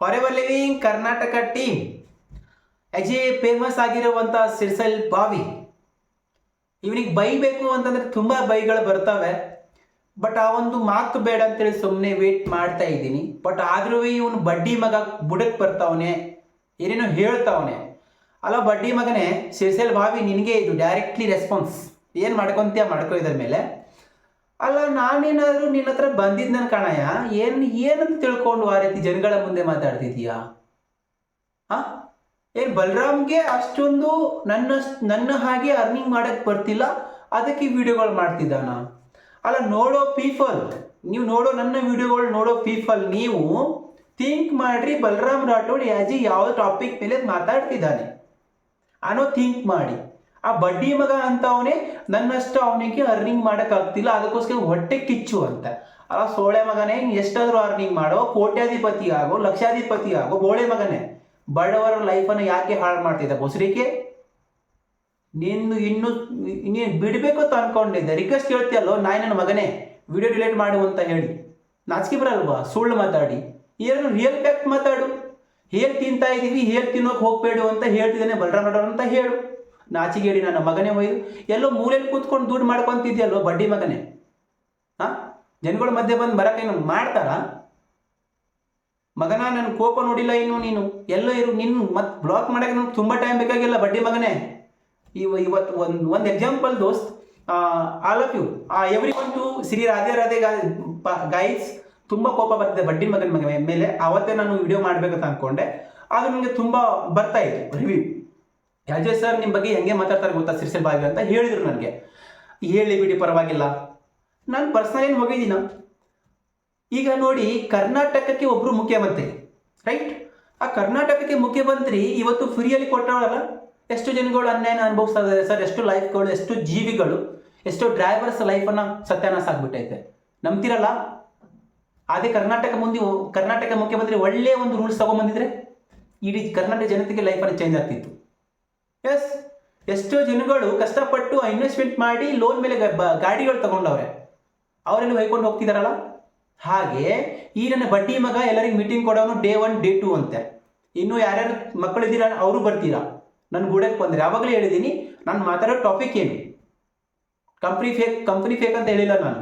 For living Karnataka team ಅಜೇ famous ಆಗಿರುವಂಥ ಸಿರ್ಸಲ್ ಬಾವಿ. ಇವನಿಗೆ ಬೈಬೇಕು ಅಂತಂದ್ರೆ ತುಂಬ ಬೈಗಳು ಬರ್ತವೆ. ಬಟ್ ಆ ಒಂದು ಮಾತು ಬೇಡ ಅಂತೇಳಿ ಸುಮ್ಮನೆ ವೇಟ್ ಮಾಡ್ತಾ ಇದ್ದೀನಿ. ಬಟ್ ಆದ್ರೂ ಇವನು ಬಡ್ಡಿ ಮಗ ಬುಡಕ್ಕೆ ಬರ್ತಾವನೆ, ಏನೇನೋ ಹೇಳ್ತಾವನೆ. ಅಲ್ಲ, ಬಡ್ಡಿ ಮಗನೇ ಸಿರ್ಸಲ್ ಬಾವಿ ನಿನಗೆ ಇದು ಡೈರೆಕ್ಟ್ಲಿ ರೆಸ್ಪಾನ್ಸ್ ಏನು ಮಾಡ್ಕೊಂತೀಯ ಮಾಡ್ಕೊ ಇದ್ರ ಮೇಲೆ? ಅಲ್ಲ, ನಾನೇನಾದರೂ ನಿನ್ನ ಹತ್ರ ಬಂದಿದ್ದನ ಕಣಯ್ಯ? ಏನು, ಏನಂತ ತಿಳ್ಕೊಂಡು ಆ ರೀತಿ ಜನಗಳ ಮುಂದೆ ಮಾತಾಡ್ತಿದೀಯಾ? ಹಾ? ಏನು ಬಲರಾಮ್ಗೆ ಅಷ್ಟೊಂದು ನನ್ನ ನನ್ನ ಹಾಗೆ ಅರ್ನಿಂಗ್ ಮಾಡಕ್ಕೆ ಬರ್ತಿಲ್ಲ, ಅದಕ್ಕೆ ವಿಡಿಯೋಗಳು ಮಾಡ್ತಿದ್ದಾನ? ಅಲ್ಲ, ನೋಡೋ ಪೀಪಲ್ ನೀವು ನೋಡೋ ನನ್ನ ವಿಡಿಯೋಗಳು, ನೋಡೋ ಪೀಪಲ್ ನೀವು ಥಿಂಕ್ ಮಾಡ್ರಿ, ಬಲರಾಮ್ ರಾಠೋಡ್ ಯಾಜಿ ಯಾವ ಟಾಪಿಕ್ ಮೇಲೆ ಮಾತಾಡ್ತಿದ್ದಾನೆ. ಅನ್ನೋ ಥಿಂಕ್ ಮಾಡಿ. ಆ ಬಡ್ಡಿ ಮಗ ಅಂತ ಅವನೇ ನನ್ನಷ್ಟು ಅವನಿಗೆ ಅರ್ನಿಂಗ್ ಮಾಡೋಕ್ಕಾಗ್ತಿಲ್ಲ, ಅದಕ್ಕೋಸ್ಕರ ಹೊಟ್ಟೆ ಕಿಚ್ಚು ಅಂತ. ಆ ಸೋಳೆ ಮಗನೇ, ಎಷ್ಟಾದರೂ ಅರ್ನಿಂಗ್ ಮಾಡೋ, ಕೋಟ್ಯಾಧಿಪತಿ ಆಗೋ, ಲಕ್ಷಾಧಿಪತಿ ಆಗೋ, ಬೋಳೆ ಮಗನೇ, ಬಡವರ ಲೈಫನ್ನು ಯಾಕೆ ಹಾಳು ಮಾಡ್ತಿದ್ದ ಬೊಸರಿಕೆ ನೀನು ಇನ್ನು ನೀನು ಬಿಡಬೇಕು ಅಂತ ಅನ್ಕೊಂಡಿದ್ದೆ. ರಿಕ್ವೆಸ್ಟ್ ಕೇಳ್ತೀಯಲ್ಲೋ, ನಾಯಿ ನನ್ನ ಮಗನೇ ವಿಡಿಯೋ ಡಿಲೀಟ್ ಮಾಡು ಅಂತ ಹೇಳಿ. ನಾಚಿಕೆ ಬರಲ್ವಾ? ಸುಳ್ಳು ಮಾತಾಡಿ. ಏನು ರಿಯಲ್ ಫ್ಯಾಕ್ಟ್ ಮಾತಾಡು. ಹೇಗೆ ತಿಂತಾ ಇದ್ದೀವಿ ಹೇಗೆ ತಿನ್ನೋಕೆ ಹೋಗ್ಬೇಡು ಅಂತ ಹೇಳ್ತಿದ್ದಾನೆ ಬಲರಾಮ್ ಅಂತ ಹೇಳು. ನಾಚಿಗೇಡಿ ನನ್ನ ಮಗನೇ ಒಯ್ದು, ಎಲ್ಲೋ ಮೂಲೆಯಲ್ಲಿ ಕೂತ್ಕೊಂಡು ದುಡ್ಡು ಮಾಡ್ಕೊಂತಿದ್ಯಲ್ವ ಬಡ್ಡಿ ಮಗನೇ? ಹಾಂ ಜನಗಳ ಮಧ್ಯೆ ಬಂದು ಬರಕ್ಕೆ ಏನು ಮಾಡ್ತಾರಾ? ಮಗನ ನನ್ನ ಕೋಪ ನೋಡಿಲ್ಲ ಇನ್ನು ನೀನು. ಎಲ್ಲೋ ಇರು ನಿನ್ನ ಮತ್ತೆ ಬ್ಲಾಕ್ ಮಾಡಕ್ಕೆ ನನಗೆ ತುಂಬ ಟೈಮ್ ಬೇಕಾಗಿಲ್ಲ ಬಡ್ಡಿ ಮಗನೇ. ಇವ ಇವತ್ತು ಒಂದು ಒಂದು ಎಕ್ಸಾಂಪಲ್ ದೋಸ್ತ್ all of you everyone to Shri Radhe Radhe guys ತುಂಬ ಕೋಪ ಬರ್ತಿದೆ ಬಡ್ಡಿ ಮಗನ ಮಗ, ಮೇಲೆ. ಅವತ್ತೇ ನಾನು ವಿಡಿಯೋ ಮಾಡ್ಬೇಕಂತ ಅನ್ಕೊಂಡೆ. ಆದ್ರೆ ನನಗೆ ತುಂಬ ಬರ್ತಾ ಇತ್ತು ರಿವ್ಯೂ ಅಜಯ್ ಸರ್ ನಿಮ್ಮ ಬಗ್ಗೆ ಹೆಂಗೆ ಮಾತಾಡ್ತಾರೆ ಗೊತ್ತಾ ಸಿರಿಸಿಲ್ ಬಾವಿ ಅಂತ ಹೇಳಿದ್ರು ನನಗೆ. ಹೇಳಿ ಬಿಡಿ, ಪರವಾಗಿಲ್ಲ. ನಾನು ಪರ್ಸನಲ್ ಹೋಗಿದ್ದೀನ. ಈಗ ನೋಡಿ, ಕರ್ನಾಟಕಕ್ಕೆ ಒಬ್ಬರು ಮುಖ್ಯಮಂತ್ರಿ ರೈಟ್ ಆ ಕರ್ನಾಟಕಕ್ಕೆ ಮುಖ್ಯಮಂತ್ರಿ ಇವತ್ತು ಫ್ರೀಯಲ್ಲಿ ಕೊಟ್ಟವಳಲ್ಲ ಎಷ್ಟು ಜನಗಳು ಅನ್ಯಾಯನ ಅನುಭವಿಸ್ತಾ ಇದ್ದಾರೆ ಸರ್? ಎಷ್ಟು ಲೈಫ್ಗಳು ಎಷ್ಟು ಜೀವಿಗಳು, ಎಷ್ಟು ಡ್ರೈವರ್ಸ್ ಲೈಫನ್ನು ಸತ್ಯಾನಾಶ ಆಗ್ಬಿಟ್ಟೈತೆ. ನಂಬ್ತಿರಲ್ಲ? ಅದೇ ಕರ್ನಾಟಕ ಮುಂದೆ ಕರ್ನಾಟಕ ಮುಖ್ಯಮಂತ್ರಿ ಒಳ್ಳೆಯ ಒಂದು ರೂಲ್ಸ್ ತಗೊಂಬಂದಿದ್ರೆ, ಇಡೀ ಕರ್ನಾಟಕ ಜನತೆಗೆ ಲೈಫನ್ನು ಚೇಂಜ್ ಆಗ್ತಿತ್ತು. ಎಸ್ ಎಷ್ಟೋ ಜನಗಳು ಕಷ್ಟಪಟ್ಟು ಇನ್ವೆಸ್ಟ್ಮೆಂಟ್ ಮಾಡಿ ಲೋನ್ ಮೇಲೆ ಗಾಡಿಗಳು ತಗೊಂಡವ್ರೆ. ಅವರೆಲ್ಲ ಹೊಯ್ಕೊಂಡು ಹೋಗ್ತಿದಾರಲ್ಲ? ಹಾಗೆ ಈ ನನ್ನ ಬಡ್ಡಿ ಮಗ ಎಲ್ಲರಿಗೂ ಮೀಟಿಂಗ್ ಕೊಡೋನು ಡೇ ಒನ್ ಡೇ ಟೂ ಅಂತೆ. ಇನ್ನು ಯಾರ್ಯಾರು ಮಕ್ಕಳಿದ್ದೀರಾ, ಅವರು ಬರ್ತೀರಾ? ನನ್ನ ಗೂಡಕ್ಕೆ ಬಂದರೆ. ಯಾವಾಗಲೇ ಹೇಳಿದ್ದೀನಿ ನಾನು ಮಾತಾಡೋ ಟಾಪಿಕ್ ಏನು? ಕಂಪ್ನಿ ಫೇಕ್ ಕಂಪ್ನಿ ಫೇಕ್ ಅಂತ ಹೇಳಿಲ್ಲ ನಾನು.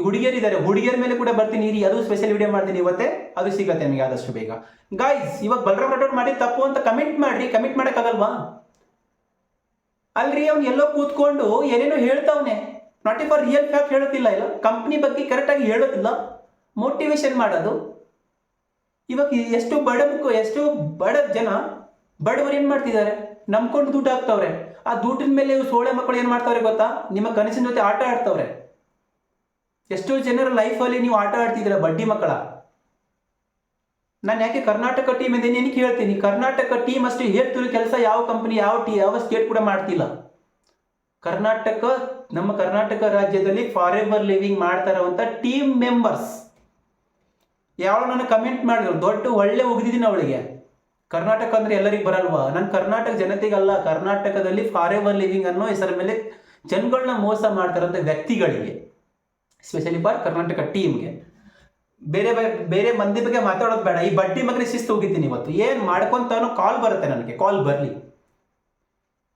ಈ ಹುಡುಗಿಯರಿದ್ದಾರೆ. ಹುಡುಗಿಯರ ಮೇಲೆ ಕೂಡ ಬರ್ತೀನಿ, ಇರಿ, ಅದು ಸ್ಪೆಷಲ್ ವಿಡಿಯೋ ಮಾಡ್ತೀನಿ ಇವತ್ತೇ, ಅದು ಸಿಗತ್ತೆ ನಿಮಗೆ ಆದಷ್ಟು ಬೇಗ. ಗಾಯ್ಸ್ ಇವಾಗ ಬಲರಾಮ್ ರಾಠೋಡ್ ಮಾಡಿ ತಪ್ಪು ಅಂತ ಕಮೆಂಟ್ ಮಾಡ್ರಿ. ಕಮೆಂಟ್ ಮಾಡೋಕ್ಕಾಗಲ್ವಾ? ಅಲ್ರಿ, ಅವ್ನು ಎಲ್ಲೋ ಕೂತ್ಕೊಂಡು ಏನೇನೋ ಹೇಳ್ತಾವನೆ. ನಾಟ್ ಫಾರ್ ರಿಯಲ್ ಫ್ಯಾಕ್ಟ್ ಹೇಳೋದಿಲ್ಲ ಇಲ್ಲ. ಕಂಪ್ನಿ ಬಗ್ಗೆ ಕರೆಕ್ಟಾಗಿ ಹೇಳೋದಿಲ್ಲ ಮೋಟಿವೇಶನ್ ಮಾಡೋದು. ಇವಾಗ ಎಷ್ಟು ಬಡ ಎಷ್ಟು ಬಡ ಜನ ಬಡವರು ಏನು ಮಾಡ್ತಿದ್ದಾರೆ? ನಂಬ್ಕೊಂಡು ದುಡ್ಡು ಹಾಕ್ತವ್ರೆ. ಆ ದುಡ್ಡಿನ ಮೇಲೆ ಸೋಳೆ ಮಕ್ಕಳು ಏನು ಮಾಡ್ತಾವ್ರೆ ಗೊತ್ತಾ? ನಿಮ್ಮ ಕನಸಿನ ಜೊತೆ ಆಟ ಆಡ್ತವ್ರೆ. ಎಷ್ಟೋ ಜನರ ಲೈಫಲ್ಲಿ ನೀವು ಆಟ ಆಡ್ತಿದ್ದೀರ, ಬಡ್ಡಿ ಮಕ್ಕಳ. ನಾನು ಯಾಕೆ ಕರ್ನಾಟಕ ಟೀಮ್ ಇದೆ ಏನಕ್ಕೆ ಹೇಳ್ತೀನಿ? ಕರ್ನಾಟಕ ಟೀಮ್ ಅಷ್ಟು ಹೇಳ್ತಿರೋ ಕೆಲಸ ಯಾವ ಕಂಪನಿ ಯಾವ ಟೀ ಯಾವ ಸ್ಟೇಟ್ ಕೂಡ ಮಾಡ್ತಿಲ್ಲ. ಕರ್ನಾಟಕ, ನಮ್ಮ ಕರ್ನಾಟಕ ರಾಜ್ಯದಲ್ಲಿ ಫಾರ್ ಎವರ್ ಲಿವಿಂಗ್ ಮಾಡ್ತಾ ಟೀಮ್ ಮೆಂಬರ್ಸ್ ಯಾವ ನಾನು ಕಮೆಂಟ್ ಮಾಡಿದ್ರು, ದೊಡ್ಡ ಒಳ್ಳೆ ಒಗ್ದಿದ್ದೀನಿ ಅವಳಿಗೆ. ಕರ್ನಾಟಕ ಅಂದ್ರೆ ಎಲ್ಲರಿಗೂ ಬರಲ್ವಾ? ನಾನು ಕರ್ನಾಟಕ ಜನತೆಗಲ್ಲ. ಕರ್ನಾಟಕದಲ್ಲಿ ಫಾರ್ ಎವರ್ ಲಿವಿಂಗ್ ಅನ್ನೋ ಹೆಸರ ಮೇಲೆ ಜನಗಳನ್ನ ಮೋಸ ಮಾಡ್ತಾರಂಥ ವ್ಯಕ್ತಿಗಳಿಗೆ. ಸ್ಪೆಷಲಿ ಫಾರ್ ಕರ್ನಾಟಕ ಟೀಮ್ಗೆ ಬೇರೆ ಬೇರೆ ಮಂದಿ ಬಗ್ಗೆ ಮಾತಾಡೋದು ಬೇಡ. ಈ ಬಡ್ಡಿ ಮಗನೇ ಶಿಸ್ತು ಹೋಗಿದ್ದೀನಿ ಇವತ್ತು. ಏನು ಮಾಡ್ಕೊಂತಾನೋ ಕಾಲ್ ಬರುತ್ತೆ ನನಗೆ. ಕಾಲ್ ಬರಲಿ.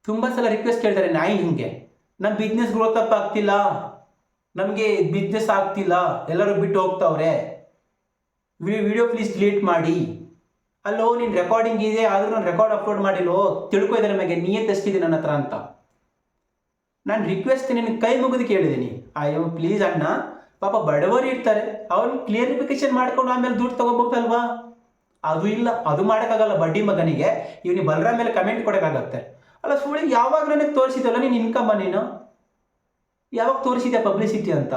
ತುಂಬ ಸಲ ರಿಕ್ವೆಸ್ಟ್ ಕೇಳ್ತಾರೆ, ನಾಯಿ ಹಿಂಗೆ. ನಮ್ಮ ಬಿಸ್ನೆಸ್ ಗ್ರೋತ್ ಅಪ್ ಆಗ್ತಿಲ್ಲ. ನಮಗೆ ಬಿಸ್ನೆಸ್ ಆಗ್ತಿಲ್ಲ. ಎಲ್ಲರೂ ಬಿಟ್ಟು ಹೋಗ್ತಾವ್ರೆ. ವಿಡಿಯೋ ಪ್ಲೀಸ್ ಡಿಲೀಟ್ ಮಾಡಿ. ಅಲ್ಲೋ, ನೀನು ರೆಕಾರ್ಡಿಂಗ್ ಇದೆ. ಆದರೂ ನಾನು ರೆಕಾರ್ಡ್ ಅಪ್ಲೋಡ್ ಮಾಡಿಲ್ಲೋ ತಿಳ್ಕೊ ನಮಗೆ. ನಿಯತ್ ಎಷ್ಟಿದೆ ನನ್ನ ಹತ್ರ ಅಂತ. ನಾನು ರಿಕ್ವೆಸ್ಟ್ ನಿನ್ನ ಕೈ ಮುಗಿದು ಕೇಳಿದ್ದೀನಿ ಅಯ್ಯೋ ಪ್ಲೀಸ್ ಅಣ್ಣ. ಪಾಪ ಬಡವರು ಇರ್ತಾರೆ. ಅವ್ರನ್ನ ಕ್ಲಿಯರಿಫಿಕೇಶನ್ ಮಾಡ್ಕೊಂಡು ಆಮೇಲೆ ದುಡ್ಡು ತಗೋಬೇಕಲ್ವಾ ಅದು ಇಲ್ಲ, ಅದು ಮಾಡೋಕ್ಕಾಗಲ್ಲ ಬಡ್ಡಿ ಮಗನಿಗೆ. ಇವನಿಗೆ ಬಲರಾಮ್ ಮೇಲೆ ಕಮೆಂಟ್ ಕೊಡೋಕ್ಕಾಗತ್ತೆ. ಅಲ್ಲ, ಸುಳ್ಳಿ ಯಾವಾಗ ನನಗೆ ತೋರಿಸಿದ್ದಲ್ಲ ನೀನು ಇನ್ಕಮ್ ನೀನು? ಯಾವಾಗ ತೋರಿಸಿದ್ಯಾ ಪಬ್ಲಿಸಿಟಿ ಅಂತ?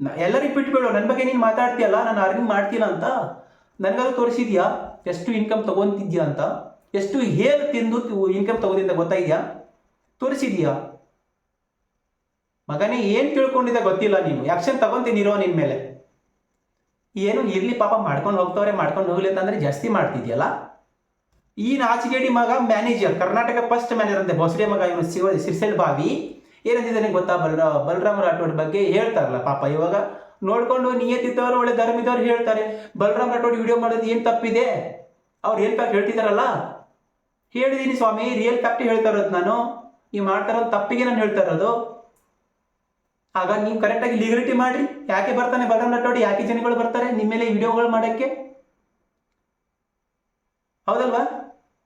ಎಲ್ಲ ಎಲ್ಲರಿಗೂ ಬಿಟ್ಬಿಡು ನನ್ನ ಬಗ್ಗೆ ನೀನು ಮಾತಾಡ್ತೀಯಲ್ಲ, ನಾನು ಅರ್ನಿಂಗ್ ಮಾಡ್ತೀನ ಅಂತ? ನನಗದು ತೋರಿಸಿದ್ಯಾ? ಎಷ್ಟು ಇನ್ಕಮ್ ತೊಗೊತಿದ್ಯಾ ಅಂತ? ಎಷ್ಟು ಹೇಗೆ ತಿಂದು ಇನ್ಕಮ್ ತೊಗೋತಿದ್ದ ಗೊತ್ತಾಇದೆಯಾ ತೋರಿಸಿದ್ಯಾ? ಮಗನೇ ಏನು ತಿಳ್ಕೊಂಡಿದ್ದೆ ಗೊತ್ತಿಲ್ಲ ನೀನು. ಆ್ಯಕ್ಷನ್ ತಗೊಂತೀನಿರೋ ನಿನ್ನ ಮೇಲೆ. ಏನು ಇರ್ಲಿ ಪಾಪ, ಮಾಡ್ಕೊಂಡು ಹೋಗ್ತವ್ರೆ, ಮಾಡ್ಕೊಂಡು ಹೋಗ್ಲಿ ಅಂತಂದ್ರೆ ಜಾಸ್ತಿ ಮಾಡ್ತಿದ್ಯಲ್ಲ? ಈ ನಾಚಿಗೇಡಿ ಮಗ ಮ್ಯಾನೇಜರ್ ಕರ್ನಾಟಕ ಫಸ್ಟ್ ಮ್ಯಾನೇಜರ್ ಅಂತೆ. ಬೊಸಡೆ ಮಗ ಇವನು ಶಿವ, ಸಿರ್ಸೆಲ್ ಬಾವಿ. ಏನಂತಿದ್ದಾನೆ ಗೊತ್ತಾ? ಬಲರ ಬಲರಾಮ ರಾಠೋಡ್ ಬಗ್ಗೆ ಹೇಳ್ತಾರಲ್ಲ ಪಾಪ. ಇವಾಗ ನೋಡ್ಕೊಂಡು ನಿಯತ್ತಿದ್ದವರು, ಒಳ್ಳೆ ಧರ್ಮಿದವ್ರು ಹೇಳ್ತಾರೆ. ಬಲರಾಮ್ ರಾಠೋಡ್ ವಿಡಿಯೋ ಮಾಡೋದು ಏನು ತಪ್ಪಿದೆ? ಅವ್ರು ರಿಯಲ್ ಫ್ಯಾಕ್ಟ್ ಹೇಳ್ತಿದಾರಲ್ಲ ಹೇಳಿದೀನಿ ಸ್ವಾಮಿ ರಿಯಲ್ ಫ್ಯಾಕ್ಟ್ ಹೇಳ್ತಾ ಇರೋದು ನಾನು. ಈ ಮಾಡ್ತಾರೋ ತಪ್ಪಿಗೆ ನಾನು ಹೇಳ್ತಾ ಇರೋದು. ಆಗ ನೀವು ಕರೆಕ್ಟಾಗಿ ಲೀಗಲಿಟಿ ಮಾಡ್ರಿ. ಯಾಕೆ ಬರ್ತಾನೆ ಬಲರಾಮ್ ರಟ್ಟೋಡಿ ಯಾಕೆ ಜನಗಳು ಬರ್ತಾರೆ? ನಿಮ್ಮ ಮೇಲೆ ವಿಡಿಯೋಗಳು ಮಾಡೋಕ್ಕೆ? ಹೌದಲ್ವಾ?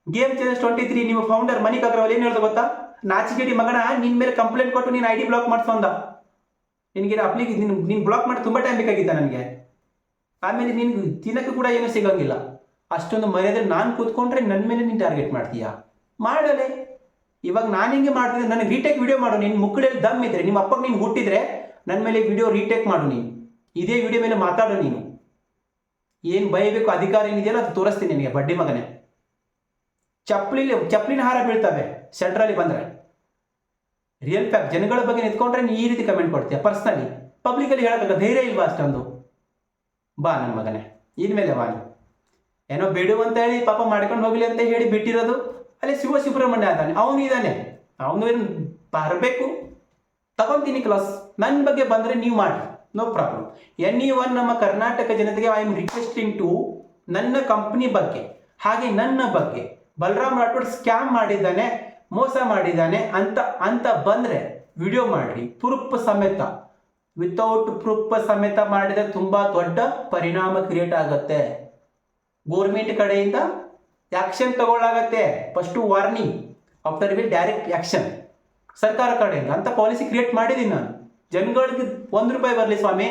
ಗೇಮ್ ಚೇಂಜ್ ಟ್ವೆಂಟಿ ತ್ರೀ ನಿಮ್ಮ ಫೌಂಡರ್ ಮನಿಕ್ ಅಗ್ರವಾಲ್ ಏನು ಹೇಳ್ದು ಗೊತ್ತಾ? ನಾಚಿಕೆಡಿ ಮಗನ ನಿನ್ನ ಮೇಲೆ ಕಂಪ್ಲೇಂಟ್ ಕೊಟ್ಟು ನೀನು ಐ ಡಿ ಬ್ಲಾಕ್ ಮಾಡಿಸೋಂದ ನಿನಗೆ ಅಪ್ಲಿಗೆ ನಿನ್ ನಿನ್ ಬ್ಲಾಕ್ ಮಾಡಿ ತುಂಬ ಟೈಮ್ ಬೇಕಾಗಿತ್ತ ನನಗೆ? ಆಮೇಲೆ ನಿನ್ಗೆ ತಿನ್ನಕ್ಕೆ ಕೂಡ ಏನೂ ಸಿಗಂಗಿಲ್ಲ. ಅಷ್ಟೊಂದು ಮರ್ಯಾದೆ ನಾನು ಕೂತ್ಕೊಂಡ್ರೆ ನನ್ನ ಮೇಲೆ ನೀನು ಟಾರ್ಗೆಟ್ ಮಾಡ್ತೀಯಾ? ಮಾಡಲೆ. ಇವಾಗ ನಾನು ಹಿಂಗೆ ಮಾಡ್ತಿದ್ದೆ, ನನಗೆ ರೀಟೇಕ್ ವಿಡಿಯೋ ಮಾಡು ನಿನ್ನ ಮುಕ್ಕಳಲ್ಲಿ ದಮ್ ಇದ್ರೆ ನಿಮ್ಮ ಅಪ್ಪಗೆ ನೀನು ಹುಟ್ಟಿದ್ರೆ ನನ್ನ ಮೇಲೆ ವಿಡಿಯೋ ರೀಟೇಕ್ ಮಾಡು ನೀನು. ಇದೇ ವಿಡಿಯೋ ಮೇಲೆ ಮಾತಾಡು ನೀನು. ಏನು ಬಯಬೇಕು ಅಧಿಕಾರ ಏನಿದೆಯಲ್ಲ ಅದು ತೋರಿಸ್ತೀನಿ ನಿನಗೆ, ಬಡ್ಡಿ ಮಗನೇ. ಚಪ್ಪಲಿಲಿ, ಚಪ್ಪಲಿನ ಹಾರ ಬೀಳ್ತವೆ ಸೆಂಟ್ರಲ್ಲಿ ಬಂದರೆ. ರಿಯಲ್ ಫ್ಯಾಕ್ಟ್ ಜನಗಳ ಬಗ್ಗೆ ನಿಂತ್ಕೊಂಡ್ರೆ ನೀ ಈ ರೀತಿ ಕಮೆಂಟ್ ಕೊಡ್ತೀಯ ಪರ್ಸ್ನಲಿ ಪಬ್ಲಿಕಲ್ಲಿ ಹೇಳೋಕ್ಕಾಗ ಧೈರ್ಯ ಇಲ್ವಾ ಅಷ್ಟೊಂದು? ಬಾ ನನ್ನ ಮಗನೇ, ಇನ್ಮೇಲೆ ಬಾ ನೀನು. ಏನೋ ಬಿಡು ಅಂತ ಹೇಳಿ ಪಾಪ ಮಾಡ್ಕೊಂಡು ಹೋಗಲಿ ಅಂತ ಹೇಳಿ ಬಿಟ್ಟಿರೋದು. ಅಲ್ಲಿ ಶಿವ ಸುಬ್ರಹ್ಮಣ್ಯ ಅದಾನೆ ಅವನು ಇದ್ದಾನೆ. ಅವನು ಏನು ಬರಬೇಕು? ತಗೊಂತೀನಿ ಕ್ಲಾಸ್ ನನ್ನ ಬಗ್ಗೆ ಬಂದರೆ ನೀವು ಮಾಡಿ. No problem N E one ನಮ್ಮ ಕರ್ನಾಟಕ ಜನತೆಗೆ ಐ ಆಮ್ ರಿಕ್ವೆಸ್ಟಿಂಗ್ ಟು ನನ್ನ ಕಂಪ್ನಿ ಬಗ್ಗೆ, ಹಾಗೆ ನನ್ನ ಬಗ್ಗೆ ಬಲರಾಮ್ ರಾಠೋಡ್ ಸ್ಕ್ಯಾಮ್ ಮಾಡಿದ್ದಾನೆ, ಮೋಸ ಮಾಡಿದ್ದಾನೆ ಅಂತ ಅಂತ ಬಂದರೆ ವಿಡಿಯೋ ಮಾಡಿರಿ. ಪ್ರೂಫ್ ಸಮೇತ. ವಿತೌಟ್ ಪ್ರೂಫ್ ಸಮೇತ ಮಾಡಿದರೆ ತುಂಬ ದೊಡ್ಡ ಪರಿಣಾಮ ಕ್ರಿಯೇಟ್ ಆಗುತ್ತೆ. ಗೋರ್ಮೆಂಟ್ ಕಡೆಯಿಂದ action ತಗೊಳ್ಳಾಗತ್ತೆ. First warning after will direct action ಸರ್ಕಾರ ಕಡೆಯಿಂದ ಅಂತ ಪಾಲಿಸಿ ಕ್ರಿಯೇಟ್ ಮಾಡಿದ್ದೀನಿ ನಾನು. ಜನಗಳಿಗೆ ಒಂದು ರೂಪಾಯಿ ಬರಲಿ ಸ್ವಾಮಿ.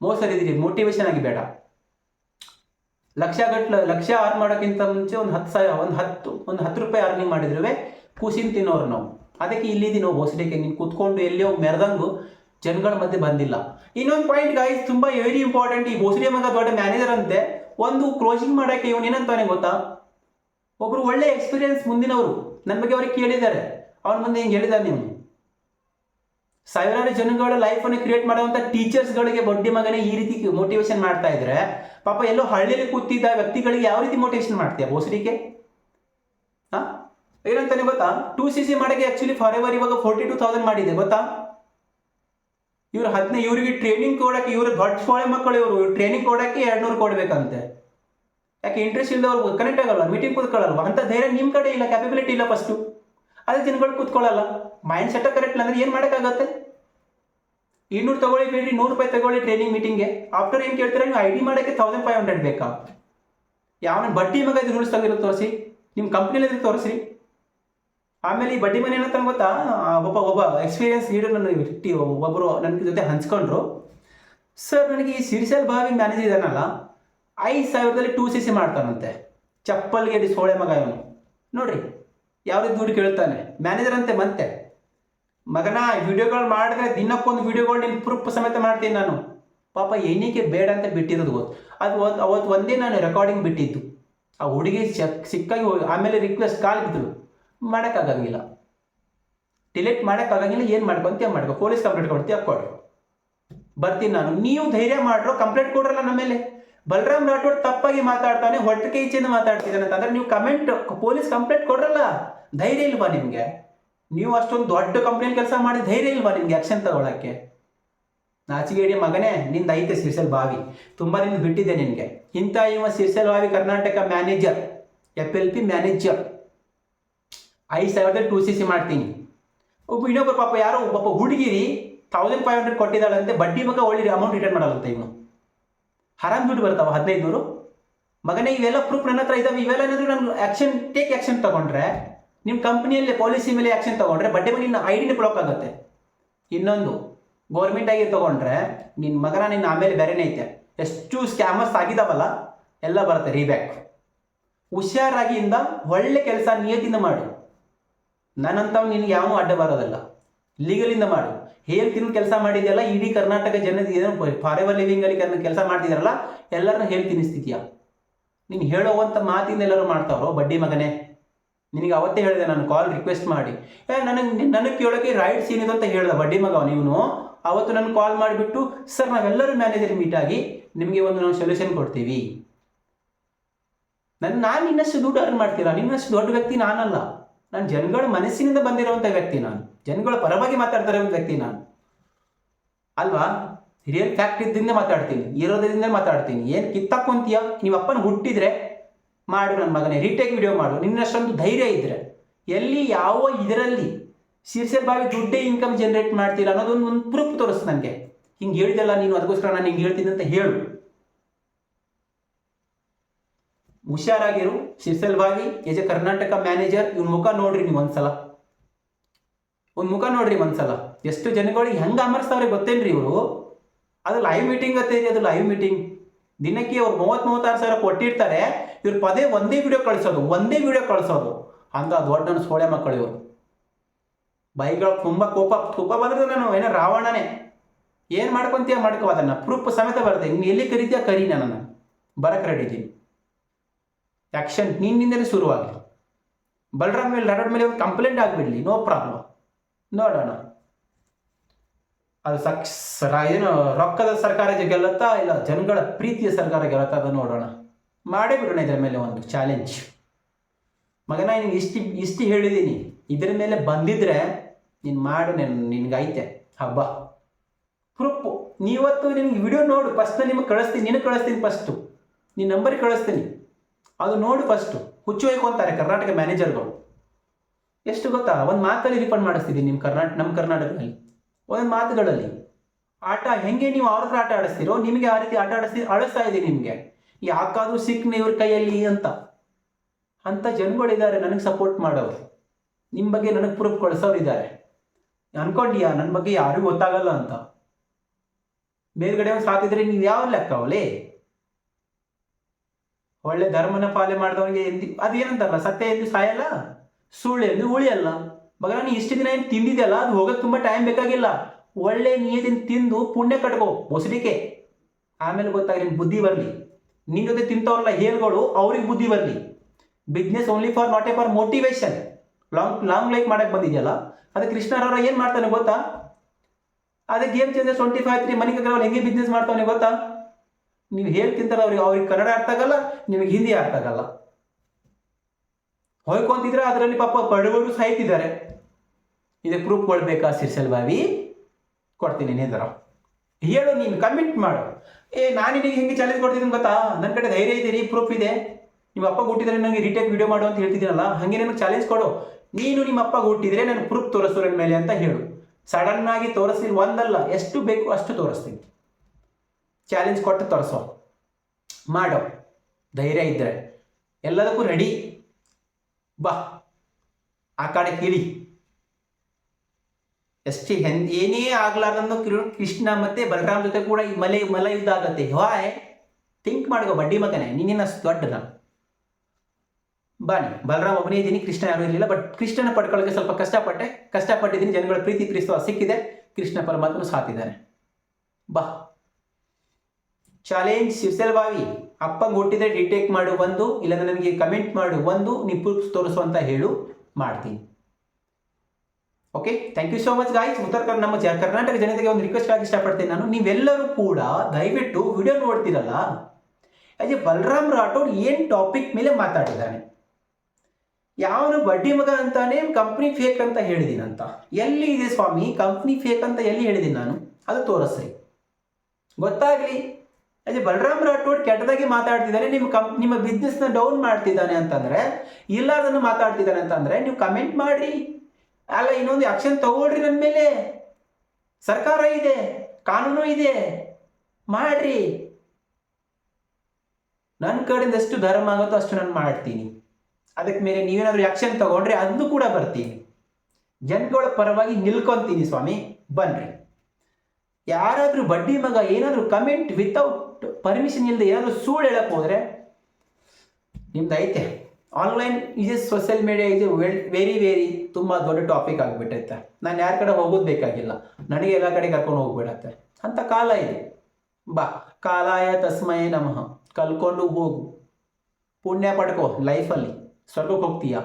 ಮೋಸ ಮೋಸರಿದ್ದೀರಿ ಮೋಟಿವೇಶನ್ ಆಗಿ ಬೇಡ. ಲಕ್ಷ ಗಟ್ಲ ಲಕ್ಷ ಆರ್ನ್ ಮಾಡೋಕ್ಕಿಂತ ಮುಂಚೆ ಒಂದು ಹತ್ತು ಸಾವಿರ, ಒಂದು ಹತ್ತು ಒಂದು ಹತ್ತು ರೂಪಾಯಿ ಅರ್ನಿಂಗ್ ಮಾಡಿದ್ರೂ ಕೂಸಿನ ತಿನ್ನೋರು ನಾವು. ಅದಕ್ಕೆ ಇಲ್ಲಿದ್ದೀವಿ ನಾವು ಹೊಸಡಿಕೆ ನೀನು ಕೂತ್ಕೊಂಡು ಎಲ್ಲಿಯೋ ಮೆರೆದಂಗು ಜನಗಳ ಮಧ್ಯೆ ಬಂದಿಲ್ಲ. ಇನ್ನೊಂದು ಪಾಯಿಂಟ್ ಗಾಯ್ಸ್ ತುಂಬ ವೆರಿ ಇಂಪಾರ್ಟೆಂಟ್ ಈ ಬೋಸಡಿ ಮಗ ದೊಡ್ಡ ಮ್ಯಾನೇಜರ್ ಅಂತೆ. ಒಂದು ಕ್ಲೋಸಿಂಗ್ ಮಾಡೋಕ್ಕೆ ಇವನು ಏನಂತಾನೆ ಗೊತ್ತಾ? ಒಬ್ಬರು ಒಳ್ಳೆ ಎಕ್ಸ್ಪೀರಿಯನ್ಸ್ ಮುಂದಿನವರು. ನನ್ನ ಬಗ್ಗೆ ಅವ್ರಿಗೆ ಕೇಳಿದ್ದಾರೆ. ಅವ್ರ ಮುಂದೆ ಹಿಂಗೆ ಹೇಳಿದ್ದಾರೆ ನೀವು? ಸಾವಿರಾರು ಜನಗಳ ಲೈಫನ್ನು ಕ್ರಿಯೇಟ್ ಮಾಡುವಂಥ ಟೀಚರ್ಸ್ಗಳಿಗೆ ಬಡ್ಡಿ ಮಗನೇ ಈ ರೀತಿ ಮೋಟಿವೇಶನ್ ಮಾಡ್ತಾ ಇದ್ರೆ, ಪಾಪ ಎಲ್ಲೋ ಹಳ್ಳಿಯಲ್ಲಿ ಕೂತಿದ್ದ ವ್ಯಕ್ತಿಗಳಿಗೆ ಯಾವ ರೀತಿ ಮೋಟಿವೇಶನ್ ಮಾಡ್ತೀಯ? ಹಾಂ ಏನಂತಾನೆ ಗೊತ್ತಾ? ಟೂ ಸಿ ಸಿ ಮಾಡೋಕ್ಕೆ ಆ್ಯಕ್ಚುಲಿ ಫಾರ್ ಎವರ್ ಇವಾಗ ಫೋರ್ಟಿ ಟೂ ತೌಸಂಡ್ ಮಾಡಿದೆ, ಗೊತ್ತಾ? ಇವ್ರು ಹದಿನೈದು ಇವರಿಗೆ ಟ್ರೈನಿಂಗ್ ಕೊಡೋಕೆ ಇವರು ದೊಡ್ಡ ಫೋಳೆ ಮಕ್ಕಳು ಇವರು. ಟ್ರೈನಿಂಗ್ ಕೊಡೋಕ್ಕೆ ಎರಡು ನೂರು ಕೊಡಬೇಕಂತೆ. ಯಾಕೆ ಇಂಟ್ರೆಸ್ಟ್ ಇಲ್ಲದವ್ರು ಕನೆಕ್ಟ್ ಆಗಲ್ಲ ಮೀಟಿಂಗ್ ಕೂತ್ಕೊಳ್ಳಲ್ವ? ಅಂತ ಧೈರ್ಯ ನಿಮ್ಮ ಕಡೆ ಇಲ್ಲ ಕ್ಯಾಪಬಿಲಿಟಿ ಇಲ್ಲ ಫಸ್ಟು ಅದೇ ದಿನಗಳು ಕೂತ್ಕೊಳ್ಳಲ್ಲ. ಮೈಂಡ್ ಸೆಟ್ ಕರೆಕ್ಟ್ ಇಲ್ಲ ಅಂದ್ರೆ ಏನು ಮಾಡೋಕ್ಕಾಗತ್ತೆ? ಇನ್ನೂರು ತಗೊಳ್ಳಿ ಬಿಡ್ರಿ, ನೂರು ರೂಪಾಯಿ ತಗೊಳ್ಳಿ ಟ್ರೈನಿಂಗ್ ಮೀಟಿಂಗ್ಗೆ ಆಫ್ಟರ್ ಏನು ಕೇಳ್ತೀರಾ ನೀವು? ಐ ಡಿ ಮಾಡೋಕ್ಕೆ ತೌಸಂಡ್ ಫೈವ್ ಹಂಡ್ರೆಡ್ ಬೇಕಾ? ಯಾವ ಬಡ್ಡಿ ಮಗ ಇದು ರೂಲ್ಸ್ ತೆಗೆದಿರೋ ತೋರಿಸಿ ನಿಮ್ಮ ಕಂಪ್ನಿಲಿ ತೋರಿಸ್ರಿ ಆಮೇಲೆ ಈ ಬಡ್ಡಿ ಮನೆ ಏನಂತ ಗೊತ್ತಾ? ಒಬ್ಬ ಒಬ್ಬ ಎಕ್ಸ್ಪೀರಿಯನ್ಸ್ ಲೀಡರ್ ನನ್ನ ಇಟ್ಟಿ ಒಬ್ಬರು ನನ್ನ ಜೊತೆ ಹಂಚ್ಕೊಂಡ್ರು. ಸರ್ ನನಗೆ ಈ ಸಿರಿಸಲ್ ಬಾವಿ ಮ್ಯಾನೇಜರ್ ಇದ್ದಾನಲ್ಲ ಐದು ಸಾವಿರದಲ್ಲಿ ಟೂ ಸಿ ಸಿ ಮಾಡ್ತಾನಂತೆ. ಚಪ್ಪಲ್ಗೆ ಸೋಳೆ ಮಗ ಇವನು. ನೋಡ್ರಿ ಯಾವ ದುಡ್ಡು ಕೇಳ್ತಾನೆ. ಮ್ಯಾನೇಜರ್ ಅಂತೆ ಮತ್ತೆ. ಮಗನ ವಿಡಿಯೋಗಳು ಮಾಡಿದ್ರೆ ದಿನಕ್ಕೊಂದು ವಿಡಿಯೋಗಳು ನಿನ್ನ ಪ್ರೂಫ್ ಸಮೇತ ಮಾಡ್ತೀನಿ ನಾನು. ಪಾಪ ಏನಕ್ಕೆ ಬೇಡ ಅಂತ ಬಿಟ್ಟಿರೋದು ಗೊತ್ತು. ಅದು ಅವತ್ತು ಒಂದೇ ನಾನು ರೆಕಾರ್ಡಿಂಗ್ ಬಿಟ್ಟಿದ್ದು. ಆ ಹುಡುಗಿ ಸಿಕ್ಕಾಗಿ ಹೋಗಿ, ಆಮೇಲೆ ರಿಕ್ವೆಸ್ಟ್ ಕಾಲ್ ಬಿದ್ದರು ಮಾಡೋಕ್ಕಾಗಂಗಿಲ್ಲ. ಡಿಲೀಟ್ ಮಾಡೋಕ್ಕಾಗಂಗಿಲ್ಲ, ಏನು ಮಾಡ್ಕೊಂತೀಯ ಮಾಡ್ಕೊ. ಪೊಲೀಸ್ ಕಂಪ್ಲೇಂಟ್ ಕೊಡ್ತೀಯ, ಕೊಡು. ಬರ್ತೀನಿ ನಾನು. ನೀವು ಧೈರ್ಯ ಮಾಡ್ರೋ ಕಂಪ್ಲೇಂಟ್ ಕೊಡ್ರಲ್ಲ ನಮ್ಮ ಮೇಲೆ. ಬಲರಾಮ್ ರಾಠೋಡ್ ತಪ್ಪಾಗಿ ಮಾತಾಡ್ತಾನೆ ಹೊಟ್ಟೆ ಈಚೆಯಿಂದ ಮಾತಾಡ್ತಿದ್ದಾನೆ ಅಂತಂದ್ರೆ ನೀವು ಕಮೆಂಟ್ ಪೊಲೀಸ್ ಕಂಪ್ಲೇಂಟ್ ಕೊಡ್ರಲ್ಲ. ಧೈರ್ಯ ಇಲ್ವಾ ನಿಮಗೆ? ನೀವು ಅಷ್ಟೊಂದು ದೊಡ್ಡ ಕಂಪ್ನಿಯಲ್ಲಿ ಕೆಲಸ ಮಾಡಿ ಧೈರ್ಯ ಇಲ್ವಾ ನಿಮಗೆ ಆಕ್ಷನ್ ತಗೊಳಕ್ಕೆ? ನಾಚಿಗೇಡಿ ಮಗನೇ, ನಿಂದ ಐತೆ ಸಿರ್ಸಲ್ ಬಾವಿ. ತುಂಬ ನಿಂದು ಬಿಟ್ಟಿದೆ ನಿನಗೆ. ಇಂಥ ಇವ ಸಿರ್ಸಲ್ ಬಾವಿ Karnataka manager F L P manager ಐದು ಸಾವಿರದಲ್ಲಿ ಟು ಸಿ ಸಿ ಮಾಡ್ತೀನಿ. ಒಬ್ಬ ಇನ್ನೊಬ್ಬರು ಪಾಪ ಯಾರೋ ಒಬ್ಬ ಹುಡುಗಿರಿ ತೌಸಂಡ್ ಫೈವ್ ಹಂಡ್ರೆಡ್ ಕೊಟ್ಟಿದ್ದಾಳಂತೆ, ಬಡ್ಡಿ ಮಗ ಒಳ್ಳೆ ಅಮೌಂಟ್ ರಿಟರ್ನ್ ಮಾಡಲ್ಲಂತೆ ಇವನು. ಹರಾಮ್ ದುಡ್ಡು ಬರ್ತಾವ ಹದಿನೈದು ನೂರು ಮಗನೇ, ಇವೆಲ್ಲ ಪ್ರೂಫ್ ನನ್ನ ಹತ್ರ ಇದಾವೆ, ಇವೆಲ್ಲ ಏನಾದರೂ ನಾನು ಆ್ಯಕ್ಷನ್ ಟೇಕ್ ಆ್ಯಕ್ಷನ್ ತಗೊಂಡ್ರೆ ನಿಮ್ಮ ಕಂಪ್ನಿಯಲ್ಲಿ ಪಾಲಿಸಿ ಮೇಲೆ ಆ್ಯಕ್ಷನ್ ತಗೊಂಡ್ರೆ, ಬಡ್ಡಿ ಮೇಲೆ ನಿನ್ನ ಐ ಡಿನ ಬ್ಲಾಕ್ ಆಗುತ್ತೆ. ಇನ್ನೊಂದು ಗೌರ್ಮೆಂಟಾಗಿ ತಗೊಂಡ್ರೆ ನಿನ್ನ ಮಗನ ನಿನ್ನ ಆಮೇಲೆ ಬೇರೆನೇ ಐತೆ. ಎಷ್ಟು ಸ್ಕ್ಯಾಮರ್ಸ್ ಆಗಿದಾವಲ್ಲ, ಎಲ್ಲ ಬರುತ್ತೆ, ರೀಬ್ಯಾಕ್. ಹುಷಾರಾಗಿಯಿಂದ ಒಳ್ಳೆ ಕೆಲಸ ನಿಯತಿಂದ ಮಾಡು. ನನ್ನಂಥವ್ ನಿನಗೆ ಯಾವ ಅಡ್ಡ ಬರೋದಲ್ಲ. ಲೀಗಲಿಂದ ಮಾಡು. ಹೇಳ್ತೀನಿ ಕೆಲಸ ಮಾಡಿದೆಯಲ್ಲ, ಇಡೀ ಕರ್ನಾಟಕ ಜನದ ಏನೋ ಫಾರೆವರ್ ಲಿವಿಂಗಲ್ಲಿ ಕೆಲಸ ಮಾಡ್ತಿದಾರಲ್ಲ, ಎಲ್ಲರನ್ನ ಹೇಳಿ ಸ್ಥಿತಿಯ. ನೀನು ಹೇಳೋವಂಥ ಮಾತಿಂದ ಎಲ್ಲರೂ ಮಾಡ್ತಾವ್ರೋ, ಬಡ್ಡಿ ಮಗನೇ. ನಿನಗೆ ಅವತ್ತೇ ಹೇಳಿದೆ, ನಾನು ಕಾಲ್ ರಿಕ್ವೆಸ್ಟ್ ಮಾಡಿ. ಏ, ನನಗೆ ನನಗೆ ಕೇಳೋಕೆ ರೈಟ್ಸ್ ಏನಿದೆ ಅಂತ ಹೇಳ್ದ ಬಡ್ಡಿ ಮಗ ನೀವು ಅವತ್ತು ನನ್ನ ಕಾಲ್ ಮಾಡಿಬಿಟ್ಟು ಸರ್ ನಾವೆಲ್ಲರೂ ಮ್ಯಾನೇಜರ್ ಮೀಟ್ ಆಗಿ ನಿಮಗೆ ಒಂದು ನಾವು ಸೊಲ್ಯೂಷನ್ ಕೊಡ್ತೀವಿ. ನನ್ನ ನಾನು ಇನ್ನಷ್ಟು ದುಡ್ಡು ಅರ್ನ್ ಮಾಡ್ತೀರಾ? ನಿನ್ನಷ್ಟು ದೊಡ್ಡ ವ್ಯಕ್ತಿ ನಾನಲ್ಲ. ನಾನು ಜನಗಳ ಮನಸ್ಸಿನಿಂದ ಬಂದಿರುವಂಥ ವ್ಯಕ್ತಿ ನಾನು. ಜನಗಳ ಪರವಾಗಿ ಮಾತಾಡ್ತಾರೆ ವ್ಯಕ್ತಿ ನಾನು. ಅಲ್ವಾ? ರಿಯಲ್ ಫ್ಯಾಕ್ಟ್ ಇದ್ದಿಂದ ಮಾತಾಡ್ತೀನಿ, ಇರೋದ್ರಿಂದ ಮಾತಾಡ್ತೀನಿ. ಏನು ಕಿತ್ತಾಕೊಂತೀಯ ನೀವು ಅಪ್ಪನ ಹುಟ್ಟಿದ್ರೆ ಮಾಡು ನನ್ನ ಮಗನೇ ರೀಟೇಕ್ ವಿಡಿಯೋ ಮಾಡು. ನಿನ್ನಷ್ಟೊಂದು ಧೈರ್ಯ ಇದ್ರೆ. ಎಲ್ಲಿ, ಯಾವ ಇದರಲ್ಲಿ ಶೀರ್ಷೆ ಬಾವಿ ದುಡ್ಡೇ ಇನ್ಕಮ್ ಜನರೇಟ್ ಮಾಡ್ತಿಲ್ಲ ಅನ್ನೋದೊಂದು ಒಂದು ಪ್ರೂಫ್ ತೋರಿಸ್ತು ನನಗೆ. ಹಿಂಗೆ ಹೇಳಿದಲ್ಲ ನೀನು ಅದಕ್ಕೋಸ್ಕರ ನಾನು ಹಿಂಗೆ ಹೇಳ್ತೀನಿ ಅಂತ ಹೇಳು. ಹುಷಾರಾಗಿರು ಶಿರ್ಸಲ್ವಾಗಿ ಎಜ್ ಎ ಕರ್ನಾಟಕ ಮ್ಯಾನೇಜರ್, ಇವ್ನ ಮುಖ ನೋಡ್ರಿ ನೀವು ಒಂದ್ಸಲ. ಒಂದು ಮುಖ ನೋಡ್ರಿ ಒಂದ್ಸಲ. ಎಷ್ಟು ಜನಗಳಿಗೆ ಹೆಂಗೆ ಅಮರ್ಸ್ತಾವ್ರೆ ಗೊತ್ತೇನ್ರಿ ಇವರು? ಅದು ಲೈವ್ ಮೀಟಿಂಗ್ ಗೊತ್ತೈತಿ ಅದು ಲೈವ್ ಮೀಟಿಂಗ್ ದಿನಕ್ಕೆ ಅವ್ರು ಮೂವತ್ತ್ ಮೂವತ್ತಾರು ಸಾವಿರ ಕೊಟ್ಟಿರ್ತಾರೆ. ಇವ್ರು ಪದೇ ಒಂದೇ ವಿಡಿಯೋ ಕಳಿಸೋದು, ಒಂದೇ ವಿಡಿಯೋ ಕಳಿಸೋದು. ಹಂಗ ದೊಡ್ಡ ಸೋಳೆ ಮಕ್ಕಳು ಇವರು. ಬೈಗಳು ತುಂಬ ಕೋಪ ಕೋಪ ಬಂದ್ರೆ ನಾನು, ಏನೋ ರಾವಣನೇ. ಏನು ಮಾಡ್ಕೊಂತೀಯ ಮಾಡ್ಕೋ, ಅದನ್ನು. ಪ್ರೂಫ್ ಸಮೇತ ಬರುತ್ತೆ ಇನ್ನು ಎಲ್ಲಿ ಕರಿತೀಯ ಕರಿ ನಾನು. ಬರಕ್ ರೆಡಿ ಇದ್ದೀನಿ. ಆ್ಯಕ್ಷನ್ ನಿನ್ನಿಂದಲೇ ಶುರುವಾಗಲಿ ಬಲರಾಮ್ ಮೇಲೆ ನಡೋಡ್ ಮೇಲೆ ಒಂದು ಕಂಪ್ಲೇಂಟ್ ಆಗಿಬಿಡಲಿ ನೋ ಪ್ರಾಬ್ಲಮ್ ನೋಡೋಣ ಅದು ಸಕ್ಸ್ ಏನು, ರೊಕ್ಕದ ಸರ್ಕಾರ ಗೆಲ್ಲುತ್ತಾ, ಇಲ್ಲ ಜನಗಳ ಪ್ರೀತಿಯ ಸರ್ಕಾರ ಗೆಲ್ಲುತ್ತಾ ಅದು ನೋಡೋಣ. ಮಾಡೇ ಬಿಡೋಣ ಇದರ ಮೇಲೆ ಒಂದು ಚಾಲೆಂಜ್ ಮಗನ, ನಿನಗೆ ಇಷ್ಟು ಇಷ್ಟು ಹೇಳಿದ್ದೀನಿ ಇದರ ಮೇಲೆ ಬಂದಿದ್ರೆ ನೀನು ಮಾಡು, ನೆನ್ ನಿನಗೈತೆ ಹಬ್ಬ ಪ್ರೂಫು ನೀವತ್ತು ನಿನಗೆ ವಿಡಿಯೋ ನೋಡು ಫಸ್ಟ್ ನಿಮಗೆ ಕಳಿಸ್ತೀನಿ, ನಿನಗೆ ಕಳಿಸ್ತೀನಿ ಫಸ್ಟು ನಿನ್ನ ನಂಬರಿಗೆ ಕಳಿಸ್ತೀನಿ. ಅದು ನೋಡು ಫಸ್ಟು ಹುಚ್ಚು ಹೋಯ್ಕೊತಾರೆ ಕರ್ನಾಟಕ ಮ್ಯಾನೇಜರ್ಗಳು ಎಷ್ಟು ಗೊತ್ತಾ? ಒಂದು ಮಾತಲ್ಲಿ ರಿಫಂಡ್ ಮಾಡಿಸ್ತಿದ್ದೀನಿ ನಿಮ್ಮ ಕರ್ನಾಟಕ ನಮ್ಮ ಕರ್ನಾಟಕದಲ್ಲಿ. ಒಂದೊಂದು ಮಾತುಗಳಲ್ಲಿ. ಆಟ ಹೆಂಗೆ ನೀವು ಅವ್ರ ಹತ್ರ ಆಟ ಆಡಿಸ್ತೀರೋ, ನಿಮಗೆ ಆ ರೀತಿ ಆಟ ಆಡಿಸ್ತೀರಿ ಅಳಿಸ್ತಾ ಇದ್ದೀನಿ ನಿಮಗೆ. ಯಾಕಾದ್ರೂ ಸಿಕ್ನ ಇವ್ರ ಕೈಯಲ್ಲಿ ಅಂತ. ಅಂಥ ಜನಗಳಿದ್ದಾರೆ ನನಗೆ ಸಪೋರ್ಟ್ ಮಾಡೋರು. ನಿಮ್ಮ ಬಗ್ಗೆ ನನಗೆ ಪ್ರೂಫ್ ಕಳಿಸೋರು ಇದ್ದಾರೆ. ಅನ್ಕೊಂಡಿಯಾ? ನನ್ನ ಬಗ್ಗೆ ಯಾರಿಗೂ ಗೊತ್ತಾಗಲ್ಲ ಅಂತ. ಮೇಲ್ಗಡೆ ಒಂದು ಸಾತಿದ್ರೆ ನೀವು ಯಾವ ಲೆಕ್ಕ ಅವಲೇ? ಒಳ್ಳೆ ಧರ್ಮನ ಪಾಲನೆ ಮಾಡಿದವನಿಗೆ ಎಂದಿ ಅದೇನಂತಾರಲ್ಲ ಸತ್ಯ ಎಂದು ಸಾಯಲ್ಲ, ಸುಳ್ಳು ಎಂದು ಉಳಿಯಲ್ಲ. ಮಗ ನೀನು ಇಷ್ಟು ದಿನ ಏನು ತಿಂದಿದೆಯಲ್ಲ, ಅದು ಹೋಗಕ್ಕೆ ತುಂಬ ಟೈಮ್ ಬೇಕಾಗಿಲ್ಲ. ಒಳ್ಳೆ ನೀರಿನ ತಿಂದು ಪುಣ್ಯ ಕಟ್ಕೋ ಮೊಸಡಿಕೆ ಆಮೇಲೆ ಗೊತ್ತಾಗಲಿ ಬುದ್ಧಿ ಬರಲಿ. ನಿನ್ನ ಜೊತೆ ತಿಂತವ್ರಲ್ಲ ಹೇಳ್ಗಳು, ಅವ್ರಿಗೆ ಬುದ್ಧಿ ಬರಲಿ. Business only for not a for motivation long long life ಮಾಡಕ್ಕೆ ಬಂದಿದೆಯಲ್ಲ, ಅದು ಕೃಷ್ಣರವರ ಏನು ಮಾಡ್ತಾನೆ ಗೊತ್ತಾ? ಅದೇ game changer twenty five three money ಅವ್ರು ಹೆಂಗೆ ಬಿಸ್ನೆಸ್ ಮಾಡ್ತಾನೆ ಗೊತ್ತಾ? ನೀವು ಹೇಳ್ತಿಂತಾರೆ ಅವ್ರಿಗೆ ಅವ್ರಿಗೆ ಕನ್ನಡ ಅರ್ಥ ಆಗಲ್ಲ, ನಿಮಗೆ ಹಿಂದಿ ಅರ್ಥ ಆಗಲ್ಲ. ಹೋಯ್ಕೊಂತಿದ್ರೆ ಅದರಲ್ಲಿ ಪಾಪ ಬಡವರು ಸಾಯ್ತಿದ್ದಾರೆ ಇದಕ್ಕೆ ಪ್ರೂಫ್ ಕೊಡ್ಬೇಕಾ ಸಿರ್ಸಲ್ ಬಾವಿ? ಕೊಡ್ತೀನಿ ನಿಂದ್ರ. ಹೇಳು ನೀನು ಕಮೆಂಟ್ ಮಾಡು. ಏ, ನಾನು ನಿನಗೆ ಹೆಂಗೆ ಚಾಲೆಂಜ್ ಕೊಡ್ತಿದ್ದೀನಿ ಗೊತ್ತಾ? ನನ್ನ ಕಡೆ ಧೈರ್ಯ ಇದೆ ರೀ ಪ್ರೂಫ್ ಇದೆ. ನಿಮ್ಮ ಅಪ್ಪ ಹುಟ್ಟಿದ್ರೆ ನನಗೆ ರಿಟೇಕ್ ವಿಡಿಯೋ ಮಾಡು ಅಂತ ಹೇಳ್ತಿದ್ದೀನಲ್ಲ, ಹಾಗೆ ನನಗೆ ಚಾಲೆಂಜ್ ಕೊಡು. ನೀನು ನಿಮ್ಮ ಅಪ್ಪ ಹುಟ್ಟಿದ್ರೆ ನಾನು ಪ್ರೂಫ್ ತೋರಿಸು ನನ್ನ ಮೇಲೆ ಅಂತ ಹೇಳು. ಸಡನ್ ಆಗಿ ತೋರಿಸ್ತೀನಿ ಒಂದಲ್ಲ, ಎಷ್ಟು ಬೇಕು ಅಷ್ಟು ತೋರಿಸ್ತೀನಿ. ಚಾಲೆಂಜ್ ಕೊಟ್ಟು ತೋರಿಸೋ. ಮಾಡೋ. ಧೈರ್ಯ ಇದ್ದರೆ ಎಲ್ಲದಕ್ಕೂ ರೆಡಿ ಬಾ. ಆ ಕಡೆ ಕಿಳಿ ಎಷ್ಟೇ ಹೆನ್, ಏನೇ ಆಗ್ಲಾರ್ದನ್ನು ಕಿರು- ಕೃಷ್ಣ ಮತ್ತೆ ಬಲರಾಮ್ ಜೊತೆ ಕೂಡ ಈ ಮಲೆ, ಮಲ ಯುದ್ಧ ಆಗತ್ತೆ. ವಾಯ್ ಥಿಂಕ್ ಮಾಡ್ಕೋ ಬಡ್ಡಿ ಮಗನೇ. ನೀನೇನ ದೊಡ್ಡದ ಬಾನಿ ಬಲರಾಮ್ ಒಬ್ಬನೇ ಇದ್ದೀನಿ, ಕೃಷ್ಣ ಯಾರು ಇರಲಿಲ್ಲ ಬಟ್ ಕೃಷ್ಣನ ಪಡ್ಕೊಳ್ಳೋಕೆ ಸ್ವಲ್ಪ ಕಷ್ಟಪಟ್ಟೆ. ಕಷ್ಟಪಟ್ಟಿದ್ದೀನಿ, ಜನಗಳ ಪ್ರೀತಿ ಪ್ರೀತಿಸುವ ಸಿಕ್ಕಿದೆ. ಕೃಷ್ಣ ಪರಮಾತ್ಮನು ಸಾತಿದ್ದಾನೆ. ಬಾ. ಚಾಲೆಂಜ್ ಶಿವಸೆಲ್ ಬಾವಿ. ಅಪ್ಪಂಗೆ ಹುಟ್ಟಿದ್ರೆ ಡಿಟೇಕ್ ಮಾಡು ಒಂದು, ಇಲ್ಲಾಂದ್ರೆ ನನಗೆ ಕಮೆಂಟ್ ಮಾಡು ಒಂದು ನೀವು ಪ್ರೂಫ್ಸ್ ತೋರಿಸು ಅಂತ ಹೇಳು, ಮಾಡ್ತೀನಿ. Okay thank you so much guys Uttara Kannada ನಮ್ಮ ಕರ್ನಾಟಕ ಜನತೆಗೆ ಒಂದು ರಿಕ್ವೆಸ್ಟ್ ಆಗಿ ಇಷ್ಟಪಡ್ತೀನಿ ನಾನು. ನೀವೆಲ್ಲರೂ ಕೂಡ ದಯವಿಟ್ಟು ವಿಡಿಯೋ ನೋಡ್ತೀರಲ್ಲ ಅದೇ ಬಲರಾಮ್ ರಾಠೋಡ್ ಏನು ಟಾಪಿಕ್ ಮೇಲೆ ಮಾತಾಡಿದ್ದಾನೆ? ಯಾವನು ಬಡ್ಡಿ ಮಗ ಅಂತಾನೆ ಕಂಪ್ನಿ ಫೇಕ್ ಅಂತ ಹೇಳಿದ್ದೀನಂತ ಎಲ್ಲಿ ಇದೆ ಸ್ವಾಮಿ? ಕಂಪ್ನಿ ಫೇಕ್ ಅಂತ ಎಲ್ಲಿ ಹೇಳಿದ್ದೀನಿ ನಾನು? ಅದು ತೋರಿಸ್ರಿ. ಗೊತ್ತಾಗ್ಲಿ? ಅದೇ ಬಲರಾಮ್ ರಾಠೋಡ್ ಕೆಟ್ಟದಾಗಿ ಮಾತಾಡ್ತಿದ್ದಾನೆ ನಿಮ್ಮ ಕಂಪ್ ನಿಮ್ಮ ಬಿಸ್ನೆಸ್ನ ಡೌನ್ ಮಾಡ್ತಿದ್ದಾನೆ ಅಂತಂದ್ರೆ ಇಲ್ಲ ಅದನ್ನು ಮಾತಾಡ್ತಿದ್ದಾನೆ ಅಂತಂದ್ರೆ, ನೀವು ಕಮೆಂಟ್ ಮಾಡಿರಿ. ಅಲ್ಲ, ಇನ್ನೊಂದು ಆಕ್ಷನ್ ತಗೊಳ್ರಿ ನನ್ನ ಮೇಲೆ. ಸರ್ಕಾರ ಇದೆ, ಕಾನೂನು ಇದೆ, ಮಾಡ್ರಿ. ನನ್ನ ಕಡೆಯಿಂದ ಎಷ್ಟು ಧರ್ಮ ಆಗುತ್ತೋ ಅಷ್ಟು ನಾನು ಮಾಡ್ತೀನಿ. ಅದಕ್ಕೆ ಮೇಲೆ ನೀವೇನಾದ್ರೂ ಆಕ್ಷನ್ ತಗೊಂಡ್ರೆ ಅದನ್ನು ಕೂಡ ಬರ್ತೀನಿ. ಜನಗಳ ಪರವಾಗಿ ನಿಲ್ಕೊಂತೀನಿ ಸ್ವಾಮಿ, ಬನ್ರಿ. ಯಾರಾದರೂ ಬಡ್ಡಿ ಮಗ ಏನಾದರೂ ಕಮೆಂಟ್ ವಿತೌಟ್ ಪರ್ಮಿಷನ್ ಇಲ್ಲದೆ ಏನಾದರೂ ಸೂಳು ಹೇಳಕ್ಕೆ ಹೋದರೆ ನಿಮ್ದು ಐತೆ. Online is social media is very very ತುಂಬ ದೊಡ್ಡ ಟಾಪಿಕ್ ಆಗಿಬಿಟ್ಟೈತೆ. ನಾನು ಯಾರ ಕಡೆ ಹೋಗೋದು ಬೇಕಾಗಿಲ್ಲ. ನನಗೆ ಎಲ್ಲ ಕಡೆ ಕರ್ಕೊಂಡು ಹೋಗ್ಬಿಡತ್ತೆ. ಅಂತ ಕಾಲ ಇದೆ. ಬಾ, ಕಾಲಾಯ ತಸ್ಮಯ ನಮಃ. ಕಲ್ಕೊಂಡು ಹೋಗು. ಪುಣ್ಯ ಪಡ್ಕೋ ಲೈಫಲ್ಲಿ ಸ್ವರ್ಗಕ್ಕೆ ಹೋಗ್ತೀಯಾ?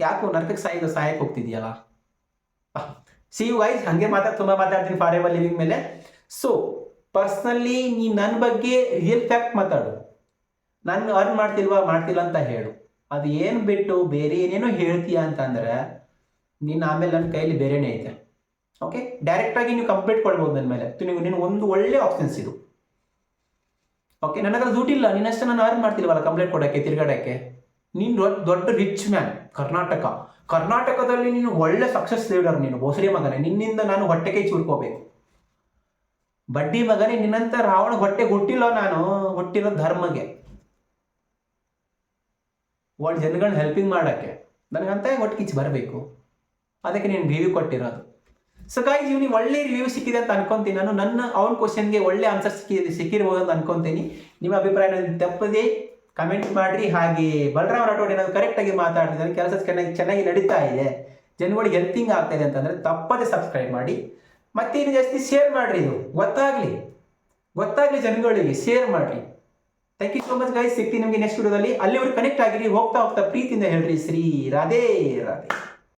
ಯಾಕೋ ನರಕಕ್ಕೆ ಸಾಯಿದ ಸಹಾಯಕ್ಕೆ ಹೋಗ್ತಿದ್ಯಲ್ಲ? ಸಿ ಯು ಗೈಸ್ ಹಂಗೆ ಮಾತಾಡ್ ತುಂಬ ಮಾತಾಡ್ತೀನಿ ಫಾರ್ ಎವರ್ ಲಿವಿಂಗ್ ಮೇಲೆ. ಸೊ ಪರ್ಸ್ನಲಿ ನೀ ನನ್ನ ಬಗ್ಗೆ ರಿಯಲ್ ಫ್ಯಾಕ್ಟ್ ಮಾತಾಡು. ನಾನು ಅರ್ನ್ ಮಾಡ್ತಿಲ್ವಾ, ಮಾಡ್ತಿಲ್ಲ ಅಂತ ಹೇಳು. ಅದು ಏನು ಬಿಟ್ಟು ಬೇರೆ ಏನೇನೋ ಹೇಳ್ತೀಯ ಅಂತಂದ್ರೆ, ನೀನು ಆಮೇಲೆ ನನ್ನ ಕೈಲಿ ಬೇರೆನೇ ಐತೆ. ಓಕೆ ಡೈರೆಕ್ಟಾಗಿ ನೀವು ಕಂಪ್ಲೀಟ್ ಕೊಡ್ಬೋದು ನನ್ನ ಮೇಲೆ. ನೀವು ನೀನು ಒಂದು ಒಳ್ಳೆ ಆಪ್ಷನ್ಸ್ ಇದು ಓಕೆ ನನ್ನ ಹತ್ರ ದುಡ್ಡಿಲ್ಲ. ನಿನ್ನಷ್ಟು ನಾನು ಅರ್ನ್ ಮಾಡ್ತಿಲ್ವಲ್ಲ ಕಂಪ್ಲೇಂಟ್ ಕೊಡೋಕ್ಕೆ, ತಿರ್ಗಾಡಕ್ಕೆ? ನೀನು ದೊಡ್ಡ ರಿಚ್ ಮ್ಯಾನ್ ಕರ್ನಾಟಕ. ಕರ್ನಾಟಕದಲ್ಲಿ ನೀನು ಒಳ್ಳೆ ಸಕ್ಸಸ್ ಲೀಡರ್ ನೀನು ಬೋಸರಿ ಮಗನೇ. ನಿನ್ನಿಂದ ನಾನು ಹೊಟ್ಟೆಗೆ ಚುರ್ಕೋಬೇಕು. ಬಡ್ಡಿ ಮಗನೇ, ನಿನ್ನಂತ ರಾವಣ ಹೊಟ್ಟೆ ಹುಟ್ಟಿಲ್ಲ ನಾನು, ಹುಟ್ಟಿರೋ ಧರ್ಮಗೆ. ಒಳ್ಳೆ ಜನಗಳನ್ನ ಹೆಲ್ಪಿಂಗ್ ಮಾಡೋಕ್ಕೆ. ನನಗಂತ ಹೊಟ್ಟೆ ಕಿಚ್ಚು ಬರಬೇಕು. ಅದಕ್ಕೆ ನೀನು ರಿವ್ಯೂ ಕೊಟ್ಟಿರೋದು. ಸೊ ಗಾಯ್ಸ್ ಇವ್ನಿಗೆ ಒಳ್ಳೆ ರಿವ್ಯೂ ಸಿಕ್ಕಿದೆ ಅಂತ ಅನ್ಕೊಂತೀನಿ. ನಾನು ನನ್ನ ಅವ್ನ ಕ್ವಶನ್ಗೆ ಒಳ್ಳೆ ಆನ್ಸರ್ ಸಿಕ್ಕಿದೆ, ಸಿಕ್ಕಿರ್ಬೋದು ಅಂತ ಅನ್ಕೊಂತೀನಿ. ನಿಮ್ಮ ಅಭಿಪ್ರಾಯ ತಪ್ಪದೆ ಕಮೆಂಟ್ ಮಾಡಿರಿ. ಹಾಗೆ ಬಲರಾಮ್ ರಾಠೋಡ್ ಏನಾದ್ರು ಕರೆಕ್ಟಾಗಿ ಮಾತಾಡ್ತಿದ್ದಾರೆ. ಕೆಲಸ ಚೆನ್ನಾಗಿ ಚೆನ್ನಾಗಿ ನಡೀತಾ ಇದೆ. ಜನಗಳಿಗೆ ಹೆಲ್ಪಿಂಗ್ ಆಗ್ತಾ ಇದೆ ಅಂತಂದರೆ ತಪ್ಪದೆ ಸಬ್ಸ್ಕ್ರೈಬ್ ಮಾಡಿ. ಮತ್ತೆ ಇನ್ನು ಜಾಸ್ತಿ ಶೇರ್ ಮಾಡಿರಿ ಇದು. ಗೊತ್ತಾಗಲಿ. ಗೊತ್ತಾಗಲಿ ಜನಗಳಿಗೆ. ಶೇರ್ ಮಾಡಿರಿ. Thank you so much guys ಸಿಗ್ತೀನಿ ನಿಮಗೆ ನೆಕ್ಸ್ಟ್ ವಿಡಿಯೋದಲ್ಲಿ ಅಲ್ಲಿವರೆಗೆ ಕನೆಕ್ಟ್ ಆಗಿರಿ. ಹೋಗ್ತಾ ಹೋಗ್ತಾ ಪ್ರೀತಿಯಿಂದ ಹೇಳ್ರಿ. ಶ್ರೀ ರಾಧೇ ರಾಧೇ.